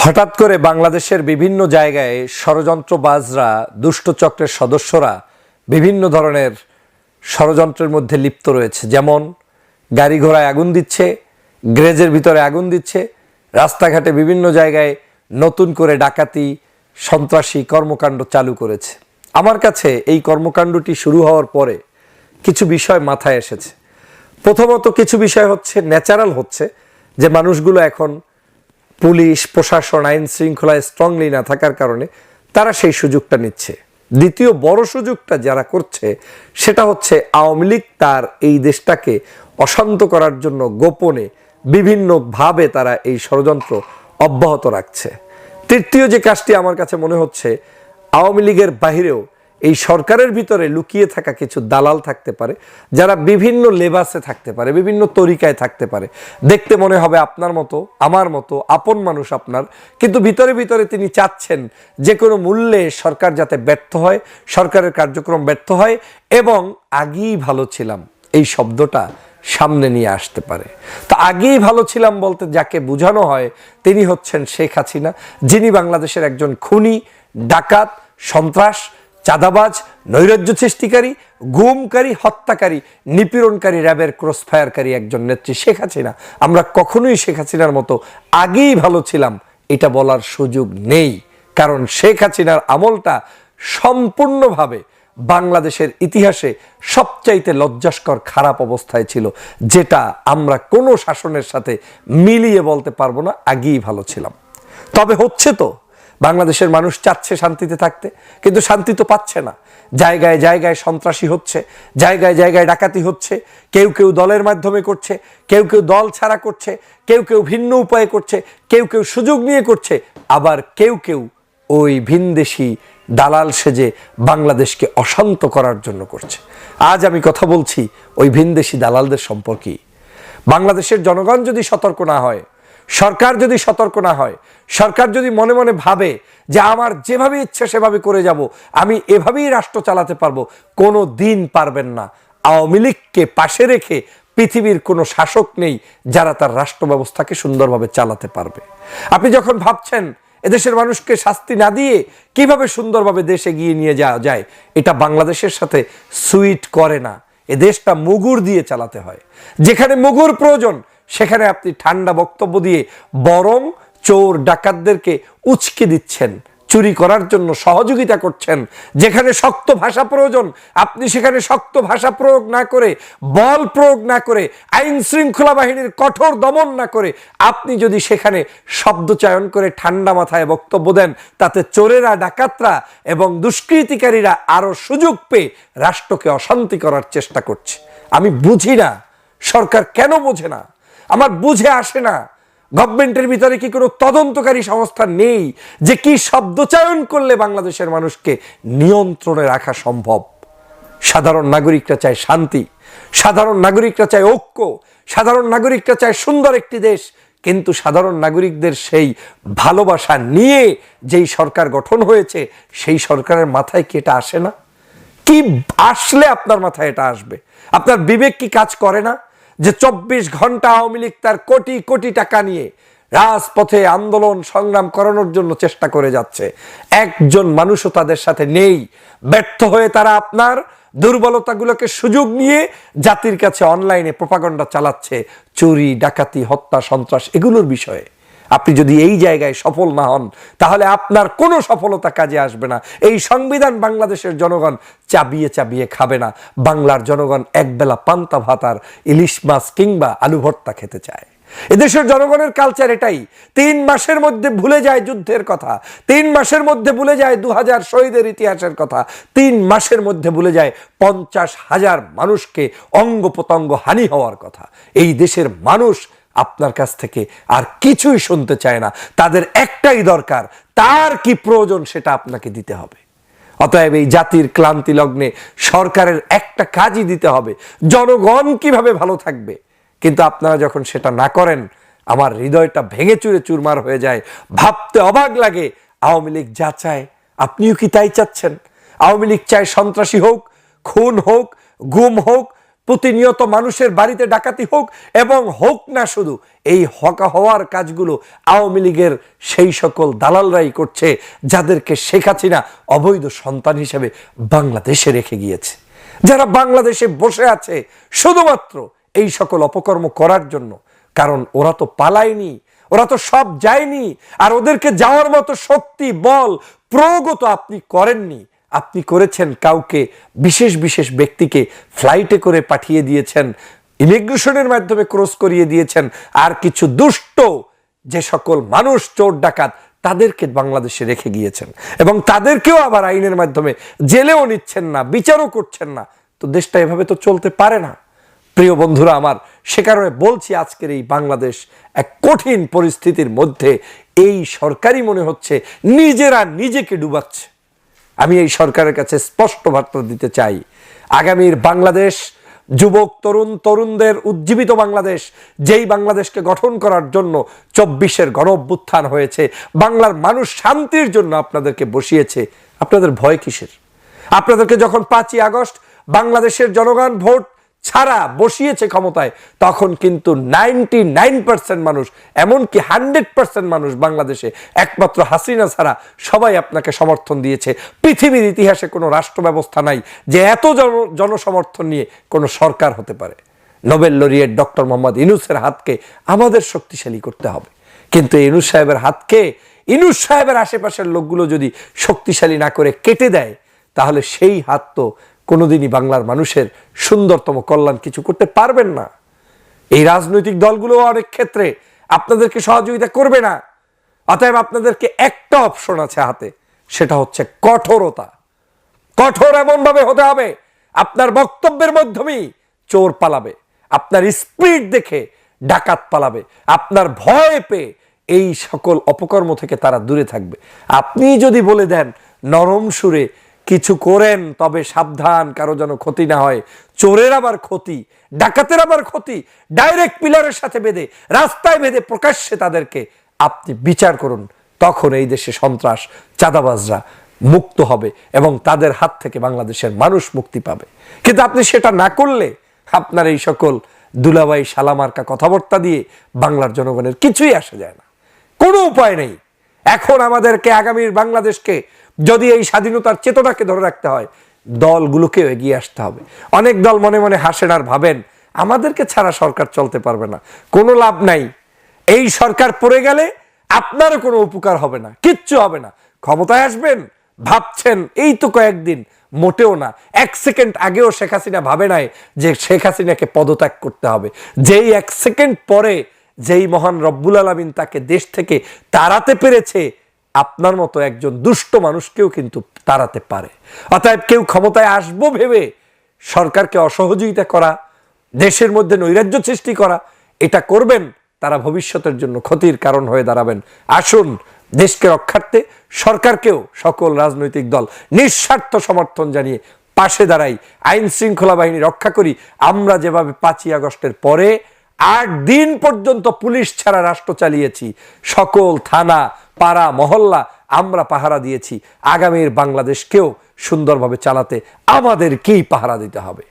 হঠাৎ করে বাংলাদেশের বিভিন্ন জায়গায় ষড়যন্ত্রবাজরা দুষ্টচক্রের সদস্যরা বিভিন্ন ধরনের ষড়যন্ত্রের মধ্যে লিপ্ত রয়েছে। যেমন, গাড়ি ঘোড়ায় আগুন দিচ্ছে, গ্রেজের ভিতরে আগুন দিচ্ছে, রাস্তাঘাটে বিভিন্ন জায়গায় নতুন করে ডাকাতি, সন্ত্রাসী কর্মকাণ্ড চালু করেছে। আমার কাছে এই কর্মকাণ্ডটি শুরু হওয়ার পরে কিছু বিষয় মাথায় এসেছে। প্রথমত কিছু বিষয় হচ্ছে ন্যাচারাল হচ্ছে যে মানুষগুলো এখন পুলিশ, প্রশাসন, আইন শৃঙ্খলায় স্ট্রংলি না থাকার কারণে তারা সেই সুযোগটা নিচ্ছে। দ্বিতীয় বড় সুযোগটা যারা করছে, সেটা হচ্ছে আওয়ামী লীগ তার এই দেশটাকে অশান্ত করার জন্য গোপনে বিভিন্নভাবে তারা এই ষড়যন্ত্র অব্যাহত রাখছে। তৃতীয় যে কাজটি আমার কাছে মনে হচ্ছে, আওয়ামী লীগের বাহিরেও এই সরকারের ভিতরে লুকিয়ে থাকা কিছু দালাল থাকতে পারে, যারা বিভিন্ন লেবাসে থাকতে পারে, বিভিন্ন তরিকায় থাকতে পারে। দেখতে মনে হবে আপনার মতো, আমার মতো, আপন মানুষ আপনার। কিন্তু ভিতরে ভিতরে তিনি চাচ্ছেন যে কোনো মূল্যে সরকার যাতে ব্যর্থ হয়, সরকারের কার্যক্রম ব্যর্থ হয়, এবং আগেই ভালো ছিলাম। এই শব্দটা সামনে নিয়ে আসতে পারে। তো আগেই ভালো ছিলাম বলতে যাকে বোঝানো হয়, তিনি হচ্ছেন শেখ হাসিনা, যিনি বাংলাদেশের একজন খুনি, ডাকাত, সন্ত্রাস চাঁদাবাজ, নৈরাজ্য সৃষ্টিকারী, গুমকারী, হত্যাকারী, নিপীড়নকারী, র্যাবের ক্রসফায়ারকারী একজন নেত্রী শেখ হাসিনা। আমরা কখনোই শেখ হাসিনার মতো আগেই ভালো ছিলাম, এটা বলার সুযোগ নেই। কারণ শেখ হাসিনার আমলটা সম্পূর্ণভাবে বাংলাদেশের ইতিহাসে সবচাইতে লজ্জাস্কর খারাপ অবস্থায় ছিল, যেটা আমরা কোনো শাসনের সাথে মিলিয়ে বলতে পারব না, আগেই ভালো ছিলাম। তবে হচ্ছে তো বাংলাদেশের মানুষ চাচ্ছে শান্তিতে থাকতে, কিন্তু শান্তি তো পাচ্ছে না। জায়গায় জায়গায় সন্ত্রাসী হচ্ছে, জায়গায় জায়গায় ডাকাতি হচ্ছে, কেউ কেউ দলের মাধ্যমে করছে, কেউ কেউ দল ছাড়া করছে, কেউ কেউ ভিন্ন উপায়ে করছে, কেউ কেউ সুযোগ নিয়ে করছে, আবার কেউ কেউ ওই ভিনদেশি দালাল সেজে বাংলাদেশকে অশান্ত করার জন্য করছে। আজ আমি কথা বলছি ওই ভিনদেশি দালালদের সম্পর্কেই বাংলাদেশের জনগণ যদি সতর্ক না হয় সরকার যদি সতর্ক না হয়, সরকার যদি মনে মনে ভাবে যে আমার যেভাবে ইচ্ছে সেভাবে করে যাব, আমি এভাবেই রাষ্ট্র চালাতে পারব, কোনো দিন পারবেন না। আওয়ামী লীগকে পাশে রেখে পৃথিবীর কোনো শাসক নেই যারা তার রাষ্ট্র ব্যবস্থাকে সুন্দরভাবে চালাতে পারবে। আপনি যখন ভাবছেন এদেশের মানুষকে শাস্তি না দিয়ে কীভাবে সুন্দরভাবে দেশ এগিয়ে নিয়ে যাওয়া যায়, এটা বাংলাদেশের সাথে সুইট করে না। এ দেশটা মুগুর দিয়ে চালাতে হয়। যেখানে মুগুর প্রয়োজন সেখানে আপনি ঠান্ডা বক্তব্য দিয়ে বরং চোর ডাকাতদেরকে উচকে দিচ্ছেন, চুরি করার জন্য সহযোগিতা করছেন, যেখানে শক্ত ভাষা প্রয়োজন, আপনি সেখানে শক্ত ভাষা প্রয়োগ না করে, বল প্রয়োগ না করে, আইন শৃঙ্খলা বাহিনীর কঠোর দমন না করে, আপনি যদি সেখানে শব্দ চয়ন করে ঠান্ডা মাথায় বক্তব্য দেন, তাতে চোরেরা, ডাকাতরা এবং দুষ্কৃতিকারীরা আরও সুযোগ পেয়ে রাষ্ট্রকে অশান্তি করার চেষ্টা করছে। আমি বুঝি না, সরকার কেন বোঝে না? আমার বুঝে আসে না। গভর্নমেন্টের ভিতরে কি কোনো তদন্তকারী সংস্থা নেই যে কি শব্দচয়ন করলে বাংলাদেশের মানুষকে নিয়ন্ত্রণে রাখা সম্ভব? সাধারণ নাগরিকরা চায় শান্তি, সাধারণ নাগরিকরা চায় ঐক্য, সাধারণ নাগরিকরা চায় সুন্দর একটি দেশ, কিন্তু সাধারণ নাগরিকদের সেই ভালোবাসা নিয়ে যেই সরকার গঠন হয়েছে, সেই সরকারের মাথায় কি এটা আসে না? কি আসলে আপনার মাথায় এটা আসবে? আপনার বিবেক কি কাজ করে না? যে চব্বিশ ঘণ্টা আওয়ামী লীগ তার কোটি কোটি টাকা নিয়ে রাজপথে আন্দোলন সংগ্রাম করানোর জন্য চেষ্টা করে যাচ্ছে। একজন মানুষও তাদের সাথে নেই। ব্যর্থ হয়ে তারা আপনার দুর্বলতাগুলোকে সুযোগ নিয়ে জাতির কাছে অনলাইনে প্রপাগন্ডা চালাচ্ছে, চুরি, ডাকাতি, হত্যা, সন্ত্রাস, এগুলোর বিষয়ে। আপনি যদি এই জায়গায় সফল না হন, তাহলে আপনার কোনো সফলতা কাজে আসবে না। এই সংবিধান বাংলাদেশের জনগণ চাবিয়ে চাবিয়ে খাবে না। বাংলার জনগণ একবেলা পান্তা ভাতার ইলিশ মাছ কিংবা আলু ভর্তা খেতে চায়। এদেশের জনগণের কালচার এটাই। তিন মাসের মধ্যে ভুলে যায় যুদ্ধের কথা। তিন মাসের মধ্যে ভুলে যায় দু হাজার শহীদের ইতিহাসের কথা। তিন মাসের মধ্যে ভুলে যায় পঞ্চাশ হাজার মানুষকে অঙ্গ প্রত্যঙ্গ হানি হওয়ার কথা। এই দেশের মানুষ আপনার কাছ থেকে আর কিছুই শুনতে চায় না। তাদের একটাই দরকার, তার কি প্রয়োজন সেটা আপনাকে দিতে হবে। অতএব এই জাতির ক্লান্তি লগ্নে সরকারের একটা কাজই দিতে হবে। জনগণ কীভাবে ভালো থাকবে? কিন্তু আপনারা যখন সেটা না করেন, আমার হৃদয়টা ভেঙে চুরে চুরমার হয়ে যায়। ভাবতে অবাক লাগে, আওয়ামী লীগ যা চায়, আপনিও কি তাই চাচ্ছেন? আওয়ামী লীগ চায় সন্ত্রাসী হোক, খুন হোক, গুম হোক প্রতিনিয়ত মানুষের বাড়িতে ডাকাতি হোক এবং হোক না শুধু, এই হকা হওয়ার কাজগুলো আওয়ামী লীগের সেই সকল দালালরাই করছে, যাদেরকে শেখ হাসিনা অবৈধ সন্তান হিসেবে বাংলাদেশে রেখে গিয়েছে। যারা বাংলাদেশে বসে আছে শুধুমাত্র এই সকল অপকর্ম করার জন্য, কারণ ওরা তো পালায়নি, ওরা তো সব যায়নি, আর ওদেরকে যাওয়ার মতো শক্তি, বল প্রগত আপনি করেননি। আপনি করেছেন কাউকে, বিশেষ বিশেষ ব্যক্তিকে ফ্লাইটে করে পাঠিয়ে দিয়েছেন ইমিগ্রেশনের মাধ্যমে ক্রস করিয়ে দিয়েছেন, আর কিছু দুষ্ট যে সকল মানুষ চোর ডাকাত তাদেরকে বাংলাদেশে রেখে গিয়েছেন। এবং তাদেরকেও আবার আইনের মাধ্যমে জেলেও নিচ্ছেন না, বিচারও করছেন না। তো দেশটা এভাবে তো চলতে পারে না। প্রিয় বন্ধুরা আমার, সে কারণে বলছি আজকের এই বাংলাদেশ এক কঠিন পরিস্থিতির মধ্যে এই সরকারই মনে হচ্ছে নিজেরা নিজেকে ডুবাচ্ছে। আমি এই সরকারের কাছে স্পষ্ট বার্তা দিতে চাই। আগামীর বাংলাদেশ, যুবক, তরুণ, তরুণদের উজ্জীবিত বাংলাদেশ, যেই বাংলাদেশকে গঠন করার জন্য চব্বিশের গণ অভ্যুত্থান হয়েছে, বাংলার মানুষ শান্তির জন্য আপনাদেরকে বসিয়েছে, আপনাদের ভয় কিসের? আপনাদেরকে যখন পাঁচই আগস্ট বাংলাদেশের জনগণ ভোট ছাড়া বসিয়েছে ক্ষমতায়, তখন কিন্তু নাইনটি নাইন পার্সেন্ট মানুষ, এমনকি হান্ড্রেড পার্সেন্ট মানুষ বাংলাদেশে একমাত্র হাসিনা ছাড়া সবাই আপনাকে সমর্থন দিয়েছে। পৃথিবীর ইতিহাসে কোনো রাষ্ট্র ব্যবস্থা নাই যে এত জন, জনসমর্থন নিয়ে কোনো সরকার হতে পারে। নোবেল লরিয়েট ডক্টর মোহাম্মদ ইনুসের হাতকে আমাদের শক্তিশালী করতে হবে। কিন্তু ইনুস সাহেবের হাতকে, ইনুস সাহেবের আশেপাশের লোকগুলো যদি শক্তিশালী না করে কেটে দেয়, তাহলে সেই হাত তো কোনোদিনই বাংলার মানুষের সুন্দরতম কল্যাণ কিছু করতে পারবেন না। এই রাজনৈতিক দলগুলো অনেক ক্ষেত্রে আপনাদেরকে সহযোগিতা করবে না। অতএব আপনাদেরকে একটা অপশন আছে হাতে, সেটা হচ্ছে কঠোরতা। কঠোর এমনভাবে হতে হবে, আপনার বক্তব্যের মাধ্যমেই চোর পালাবে, আপনার স্পিড দেখে ডাকাত পালাবে, আপনার ভয় পেয়ে এই সকল অপকর্ম থেকে তারা দূরে থাকবে। আপনি যদি বলে দেন, নরম সুরে কিছু করেন, তবে সাবধান, কারও যেন ক্ষতি না হয়। চোরের আবার ক্ষতি, ডাকাতের আবার ক্ষতি, ডাইরেক্ট পিলারের সাথে বেঁধে, রাস্তায় বেঁধে প্রকাশ্যে তাদেরকে আপনি বিচার করুন। তখন এই দেশে সন্ত্রাস, চাঁদাবাজরা মুক্ত হবে এবং তাদের হাত থেকে বাংলাদেশের মানুষ মুক্তি পাবে। কিন্তু আপনি সেটা না করলে আপনার এই সকল দুলাবাই সালামার্কা কথাবার্তা দিয়ে বাংলার জনগণের কিছুই আসা যায় না। কোনো উপায় নেই। এখন আমাদেরকে আগামীর বাংলাদেশকে যদি এই স্বাধীনতার চেতনাকে ধরে রাখতে হয়, দলগুলোকেও এগিয়ে আসতে হবে। অনেক দল মনে মনে হাসেন আর ভাবেন, আমাদেরকে ছাড়া সরকার চলতে পারবে না। কোনো লাভ নাই। এই সরকার পড়ে গেলে আপনারও কোনো উপকার হবে না, কিচ্ছু হবে না। ক্ষমতায় আসবেন, ভাবছেন, এই তো কয়েকদিন, মোটেও না। এক সেকেন্ড আগেও শেখ হাসিনা ভাবে নাই যে শেখ হাসিনাকে পদত্যাগ করতে হবে। যেই এক সেকেন্ড পরে যেই মহান রব্বুল আলমিন তাকে দেশ থেকে তাড়াতে পেরেছে আপনার মতো একজন দুষ্ট মানুষকেও কিন্তু তাড়াতে পারে। অতএব কেউ ক্ষমতায় আসব ভেবে সরকারকে অসহযোগিতা করা, দেশের মধ্যে নৈরাজ্য সৃষ্টি করা, এটা করবেন, তারা ভবিষ্যতের জন্য ক্ষতির কারণ হয়ে দাঁড়াবেন। আসুন, দেশকে রক্ষার্থে সরকারকেও সকল রাজনৈতিক দল নিঃস্বার্থ সমর্থন জানিয়ে পাশে দাঁড়াই, আইন শৃঙ্খলা বাহিনী রক্ষা করি। আমরা যেভাবে পাঁচই আগস্টের পরে আট দিন পর্যন্ত পুলিশ ছাড়া রাষ্ট্র চালিয়েছি, সকল থানা পাড়া, মহল্লা আমরা পাহারা দিয়েছি। আগামীর বাংলাদেশকেও সুন্দরভাবে চালাতে আমাদেরকেই পাহারা দিতে হবে।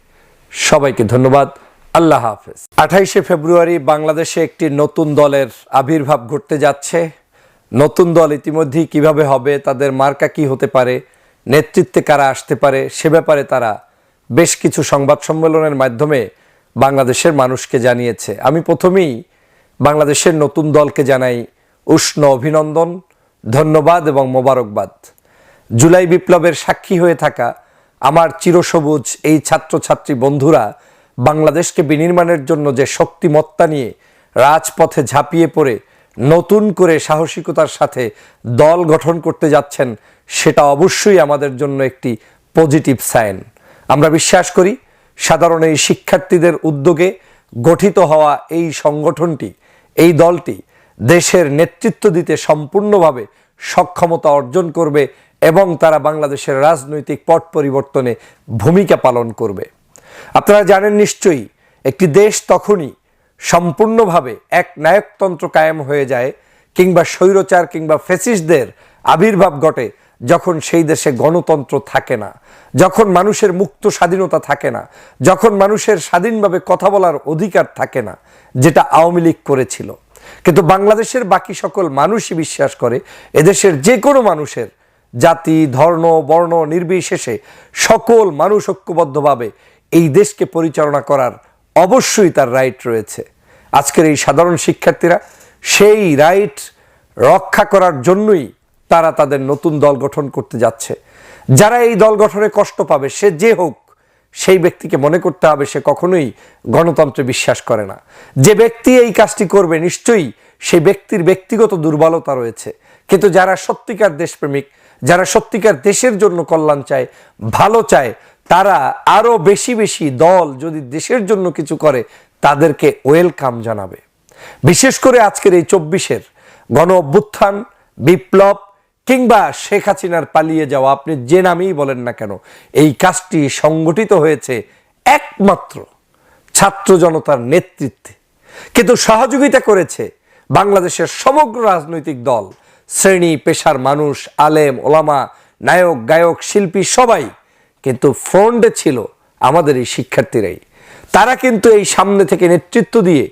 সবাইকে ধন্যবাদ। আল্লাহ হাফেজ। আঠাইশে ফেব্রুয়ারি বাংলাদেশে একটি নতুন দলের আবির্ভাব ঘটতে যাচ্ছে। নতুন দল ইতিমধ্যেই কীভাবে হবে, তাদের মার্কা কি হতে পারে, নেতৃত্বে কারা আসতে পারে, সে ব্যাপারে তারা বেশ কিছু সংবাদ সম্মেলনের মাধ্যমে বাংলাদেশের মানুষকে জানিয়েছে। আমি প্রথমেই বাংলাদেশের নতুন দলকে জানাই উষ্ণ অভিনন্দন, ধন্যবাদ এবং মোবারকবাদ। জুলাই বিপ্লবের সাক্ষী হয়ে থাকা আমার চিরসবুজ এই ছাত্রছাত্রী বন্ধুরা, বাংলাদেশকে বিনির্মাণের জন্য যে শক্তিমত্তা নিয়ে রাজপথে ঝাঁপিয়ে পড়ে, নতুন করে সাহসিকতার সাথে দল গঠন করতে যাচ্ছেন, সেটা অবশ্যই আমাদের জন্য একটি পজিটিভ সাইন। আমরা বিশ্বাস করি, সাধারণ এই শিক্ষার্থীদের উদ্যোগে গঠিত হওয়া এই সংগঠনটি, এই দলটি দেশের নেতৃত্ব দিতে সম্পূর্ণভাবে সক্ষমতা অর্জন করবে এবং তারা বাংলাদেশের রাজনৈতিক পট পরিবর্তনে ভূমিকা পালন করবে। আপনারা জানেন নিশ্চয়ই, একটি দেশ তখনই সম্পূর্ণভাবে এক নায়কতন্ত্র কায়েম হয়ে যায় কিংবা স্বৈরচার কিংবা ফেসিসদের আবির্ভাব ঘটে যখন সেই দেশে গণতন্ত্র থাকে না, যখন মানুষের মুক্ত স্বাধীনতা থাকে না, যখন মানুষের স্বাধীনভাবে কথা বলার অধিকার থাকে না, যেটা আওয়ামী লীগ করেছিল। কিন্তু বাংলাদেশের বাকি সকল মানুষই বিশ্বাস করে, এদেশের যে কোনো মানুষের জাতি, ধর্ম, বর্ণ, নির্বিশেষে সকল মানুষ ঐক্যবদ্ধভাবে এই দেশকে পরিচালনা করার অবশ্যই তার রাইট রয়েছে। আজকের এই সাধারণ শিক্ষার্থীরা সেই রাইট রক্ষা করার জন্যই তারা তাদের নতুন দল গঠন করতে যাচ্ছে। যারা এই দল গঠনে কষ্ট পাবে, সে যে হোক সেই ব্যক্তিকে মনে করতে হবে সে কখনোই গণতন্ত্রে বিশ্বাস করে না। যে ব্যক্তি এই কাজটি করবে নিশ্চয়ই সেই ব্যক্তির ব্যক্তিগত দুর্বলতা রয়েছে। কিন্তু যারা সত্যিকার দেশপ্রেমিক, যারা সত্যিকার দেশের জন্য কল্যাণ চায়, ভালো চায়, তারা আরও বেশি বেশি দল যদি দেশের জন্য কিছু করে, তাদেরকে ওয়েলকাম জানাবে। বিশেষ করে আজকের এই চব্বিশের গণ অভ্যুত্থান বিপ্লব কিংবা শেখ হাসিনার পালিয়ে যাওয়া, আপনি যে নামেই বলেন না কেন, এই কাজটি সংগঠিত হয়েছে একমাত্র ছাত্র জনতার নেতৃত্বে। কিন্তু সহযোগিতা করেছে বাংলাদেশের সমগ্র রাজনৈতিক দল, শ্রেণি, পেশার মানুষ, আলেম, ওলামা, নায়ক, গায়ক, শিল্পী সবাই কিন্তু ফ্রন্টে ছিল আমাদের এই শিক্ষার্থীরাই। তারা কিন্তু এই সামনে থেকে নেতৃত্ব দিয়ে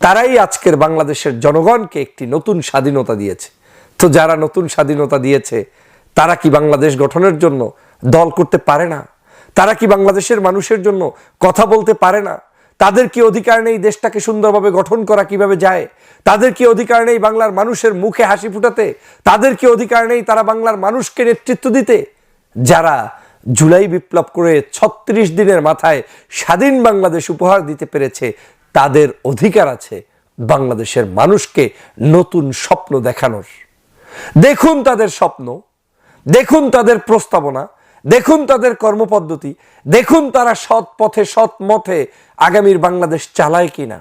তারাই আজকের বাংলাদেশের জনগণকে একটি নতুন স্বাধীনতা দিয়েছে। তো যারা নতুন স্বাধীনতা দিয়েছে, তারা কি বাংলাদেশ গঠনের জন্য দল করতে পারে না? তারা কি বাংলাদেশের মানুষের জন্য কথা বলতে পারে না? তাদের কি অধিকার নেই দেশটাকে সুন্দরভাবে গঠন করা কীভাবে যায়? তাদের কি অধিকার নেই বাংলার মানুষের মুখে হাসি ফুটাতে? তাদের কি অধিকার নেই তারা বাংলার মানুষকে নেতৃত্ব দিতে? যারা জুলাই বিপ্লব করে ছত্রিশ দিনের মাথায় স্বাধীন বাংলাদেশ উপহার দিতে পেরেছে, তাদের অধিকার আছে বাংলাদেশের মানুষকে নতুন স্বপ্ন দেখানোর। দেখুন তাদের স্বপ্ন, দেখুন তাদের প্রস্তাবনা, দেখুন তাদের কর্মপদ্ধতি, দেখুন তারা সৎ পথে, সৎ মতে আগামীর বাংলাদেশ চালায় কিনা।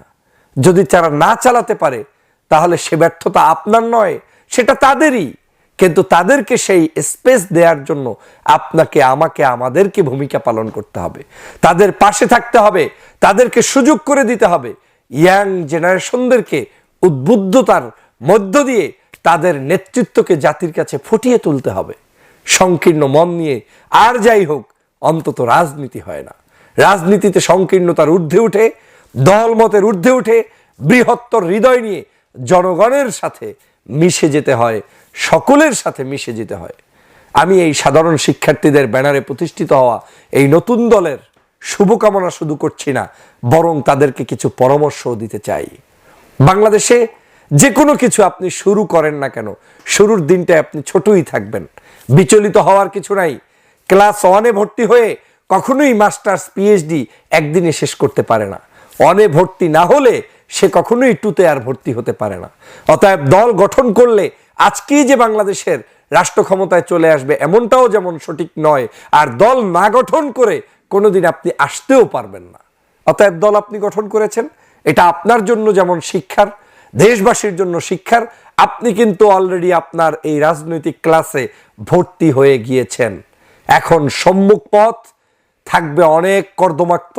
যদি তারা না চালাতে পারে, তাহলে সে ব্যর্থতা আপনার নয়, সেটা তাদেরই। কিন্তু তাদেরকে সেই স্পেস দেওয়ার জন্য আপনাকে, আমাকে, আমাদেরকে ভূমিকা পালন করতে হবে। তাদের পাশে থাকতে হবে, তাদেরকে সুযোগ করে দিতে হবে। ইয়াং জেনারেশনদেরকে উদ্বুদ্ধতার মধ্য দিয়ে তাদের নেতৃত্বকে জাতির কাছে ফুটিয়ে তুলতে হবে। সংকীর্ণ মন নিয়ে আর যাই হোক, অন্তত রাজনীতি হয় না। রাজনীতিতে সংকীর্ণতার ঊর্ধ্বে উঠে, দলমতের ঊর্ধ্বে উঠে, বৃহত্তর হৃদয় নিয়ে জনগণের সাথে মিশে যেতে হয়, সকলের সাথে মিশে যেতে হয়। আমি এই সাধারণ শিক্ষার্থীদের ব্যানারে প্রতিষ্ঠিত হওয়া এই নতুন দলের শুভকামনা শুধু করছি না, বরং তাদেরকে কিছু পরামর্শও দিতে চাই। বাংলাদেশে যে কোনো কিছু আপনি শুরু করেন না কেন, শুরুর দিনটায় আপনি ছোটই থাকবেন। বিচলিত হওয়ার কিছু নাই। ক্লাস ওয়ানে ভর্তি হয়ে কখনোই মাস্টার্স পিএইচডি একদিনে শেষ করতে পারে না। অনে ভর্তি না হলে সে কখনোই টুতে আর ভর্তি হতে পারে না। অতএব দল গঠন করলে আজকেই যে বাংলাদেশের রাষ্ট্র ক্ষমতায় চলে আসবে এমনটাও যেমন সঠিক নয়, আর দল না গঠন করে কোনোদিন আপনি আসতেও পারবেন না। অতএব দল আপনি গঠন করেছেন, এটা আপনার জন্য যেমন শিক্ষার দেশবাসীর জন্য শিক্ষার, আপনি কিন্তু অলরেডি আপনার এই রাজনৈতিক ক্লাসে ভর্তি হয়ে গিয়েছেন। এখন সম্মুখ পথ থাকবে অনেক কর্দমাক্ত,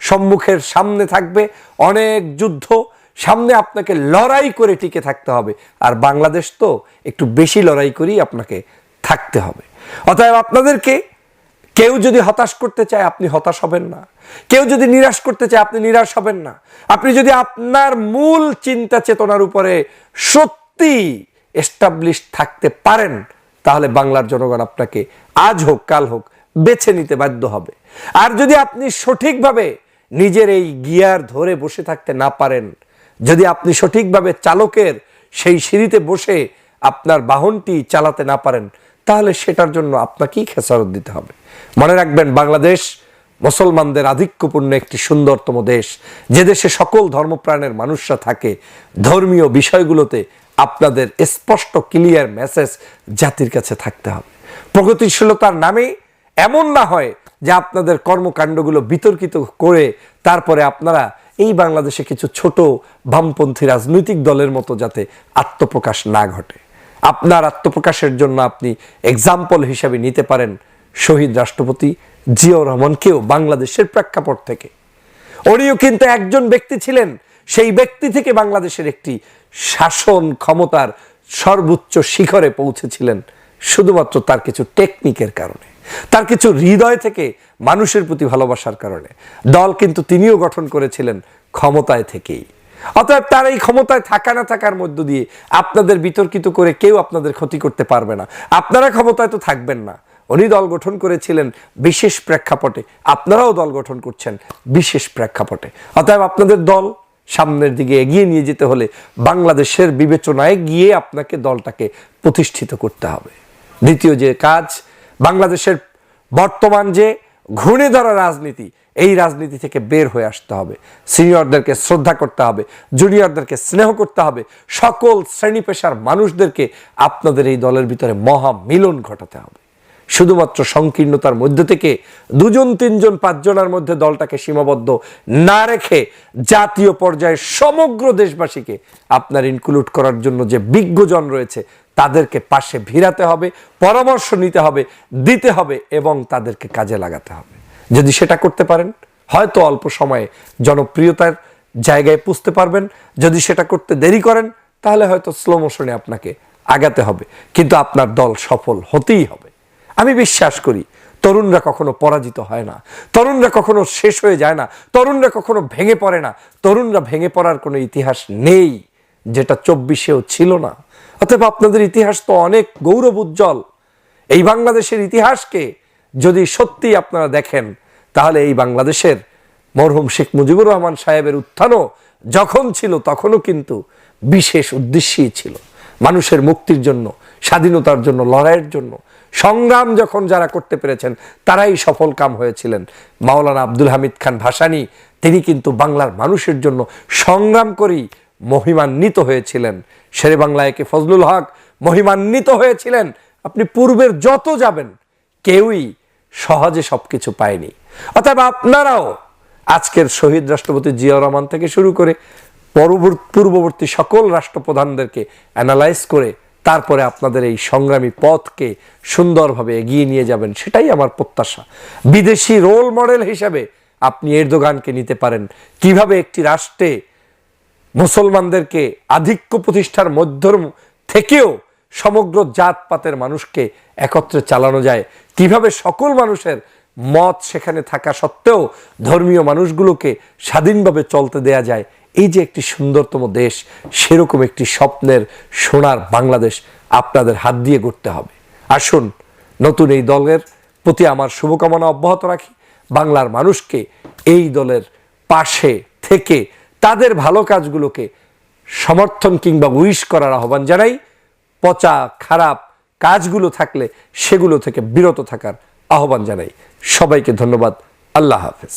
সম্মুখের সামনে থাকবে অনেক যুদ্ধ, সামনে আপনাকে লড়াই করে টিকে থাকতে হবে। আর বাংলাদেশ তো একটু বেশি লড়াই করেই আপনাকে থাকতে হবে। অতএব আপনাদেরকে কেউ যদি হতাশ করতে চায়, আপনি হতাশ হবেন না। কেউ যদি নিরাশ করতে চায়, আপনি নিরাশ হবেন না। আপনি যদি আপনার মূল চিন্তা চেতনার উপরে সত্যি এস্টাবলিশ থাকতে পারেন, তাহলে বাংলার জনগণ আপনাকে আজ হোক, কাল হোক বেছে নিতে বাধ্য হবে। আর যদি আপনি সঠিকভাবে নিজের এই গিয়ার ধরে বসে থাকতে না পারেন, যদি আপনি সঠিকভাবে চালকের সেই সিঁড়িতে বসে আপনার বাহনটি চালাতে না পারেন, তাহলে সেটার জন্য আপনাকেই খেসারত দিতে হবে। মনে রাখবেন, বাংলাদেশ মুসলমানদের আধিক্যপূর্ণ একটি সুন্দরতম দেশ। যে দেশে সকল ধর্মপ্রাণের মানুষরা থাকে, ধর্মীয় বিষয়গুলোতে আপনাদের স্পষ্ট ক্লিয়ার মেসেজ জাতির কাছে থাকতে হবে। প্রগতিশীলতার নামে এমন না হয় যে আপনাদের কর্মকাণ্ডগুলো বিতর্কিত করে তারপরে আপনারা এই বাংলাদেশে কিছু ছোট বামপন্থী রাজনৈতিক দলের মতো যাতে আত্মপ্রকাশ না ঘটে। আপনার আত্মপ্রকাশের জন্য আপনি এক্সাম্পল হিসাবে নিতে পারেন শহীদ রাষ্ট্রপতি জিয়াউর রহমানকেও বাংলাদেশের প্রেক্ষাপট থেকে। উনিও কিন্তু একজন ব্যক্তি ছিলেন, সেই ব্যক্তি থেকে বাংলাদেশের একটি শাসন ক্ষমতার সর্বোচ্চ শিখরে পৌঁছেছিলেন, শুধুমাত্র তার কিছু টেকনিকের কারণে। তার কিছু হৃদয় থেকে মানুষের প্রতি ভালোবাসার কারণে। দল কিন্তু তিনিও গঠন করেছিলেন ক্ষমতায় থেকেই। অতএব তার এই ক্ষমতায় থাকা না থাকার মধ্য দিয়ে আপনাদের বিতর্কিত করে কেউ আপনাদের ক্ষতি করতে পারবে না। আপনারা ক্ষমতায় তো থাকবেন না। উনি দল গঠন করেছিলেন বিশেষ প্রেক্ষাপটে। আপনারাও দল গঠন করছেন বিশেষ প্রেক্ষাপটে। অতএব আপনাদের দল সামনের দিকে এগিয়ে নিয়ে যেতে হলে বাংলাদেশের বিবেচনায় গিয়ে আপনাকে দলটাকে প্রতিষ্ঠিত করতে হবে। দ্বিতীয় যে কাজ, বাংলাদেশের বর্তমান যে ঘুণে ধরা রাজনীতি, এই রাজনীতি থেকে বের হয়ে আসতে হবে। সিনিয়রদেরকে শ্রদ্ধা করতে হবে, জুনিয়রদেরকে স্নেহ করতে হবে, সকল শ্রেণি পেশার মানুষদেরকে আপনাদের এই দলের ভিতরে মহা মিলন ঘটাতে হবে। শুধুমাত্র সংকীর্ণতার মধ্যে থেকে দুজন, তিনজন, পাঁচজনের মধ্যে দলটাকে সীমাবদ্ধ না রেখে জাতীয় পর্যায়ে সমগ্র দেশবাসীকে আপনার ইনক্লুড করার জন্য যে বিজ্ঞজন রয়েছে, তাদেরকে পাশে ভিড়াতে হবে, পরামর্শ নিতে হবে, দিতে হবে এবং তাদেরকে কাজে লাগাতে হবে। যদি সেটা করতে পারেন, হয়তো অল্প সময়ে জনপ্রিয়তার জায়গায় পুষতে পারবেন। যদি সেটা করতে দেরি করেন, তাহলে হয়তো স্লো মোশনে আপনাকে আগাতে হবে। কিন্তু আপনার দল সফল হতেই হবে। আমি বিশ্বাস করি, তরুণরা কখনো পরাজিত হয় না, তরুণরা কখনো শেষ হয়ে যায় না, তরুণরা কখনো ভেঙে পড়ে না, তরুণরা ভেঙে পড়ার কোনো ইতিহাস নেই, যেটা চব্বিশেও ছিল না। অতএব আপনাদের ইতিহাস তো অনেক গৌরব উজ্জ্বল। এই বাংলাদেশের ইতিহাসকে যদি সত্যি আপনারা দেখেন, তাহলে এই বাংলাদেশের মরহুম শেখ মুজিবুর রহমান সাহেবের উত্থানও যখন ছিল, তখনও কিন্তু বিশেষ উদ্দেশ্যই ছিল। মানুষের মুক্তির জন্য, স্বাধীনতার জন্য, লড়াইয়ের জন্য সংগ্রাম যখন যারা করতে পেরেছেন, তারাই সফল কাম হয়েছিলেন। মাওলানা আব্দুল হামিদ খান ভাসানি, তিনি কিন্তু বাংলার মানুষের জন্য সংগ্রাম করেই মহিমান্বিত হয়েছিলেন। শেরে বাংলায়কে ফজলুল হক মহিমান্বিত হয়েছিলেন। আপনি পূর্বের যত যাবেন, কেউই সহজে সবকিছু পায়নি। অতএব আপনারাও আজকের শহীদ রাষ্ট্রপতি জিয়াউর রহমান থেকে শুরু করে পরবর্তী পূর্ববর্তী সকল রাষ্ট্রপ্রধানদেরকে অ্যানালাইজ করে তারপরে আপনাদের এই সংগ্রামী পথকে সুন্দরভাবে এগিয়ে নিয়ে যাবেন, সেটাই আমার প্রত্যাশা। বিদেশি রোল মডেল হিসেবে আপনি এরদোগানকে নিতে পারেন। কীভাবে একটি রাষ্ট্রে মুসলমানদেরকে আধিক্য প্রতিষ্ঠার মধ্য থেকেও সমগ্র জাতপাতের মানুষকে একত্রে চালানো যায়, কীভাবে সকল মানুষের মত সেখানে থাকা সত্ত্বেও ধর্মীয় মানুষগুলোকে স্বাধীনভাবে চলতে দেয়া যায় এই যে একটি সুন্দরতম দেশ, সেরকম একটি স্বপ্নের সোনার বাংলাদেশ আপনাদের হাত দিয়ে গড়তে হবে। আসুন, নতুন এই দলের প্রতি আমার শুভকামনা অব্যাহত রাখি। বাংলার মানুষকে এই দলের পাশে থেকে তাদের ভালো কাজগুলোকে সমর্থন কিংবা উইশ করার আহ্বান জানাই। পচা, খারাপ কাজগুলো থাকলে সেগুলো থেকে বিরত থাকার আহ্বান জানাই। সবাইকে ধন্যবাদ। আল্লাহ হাফেজ।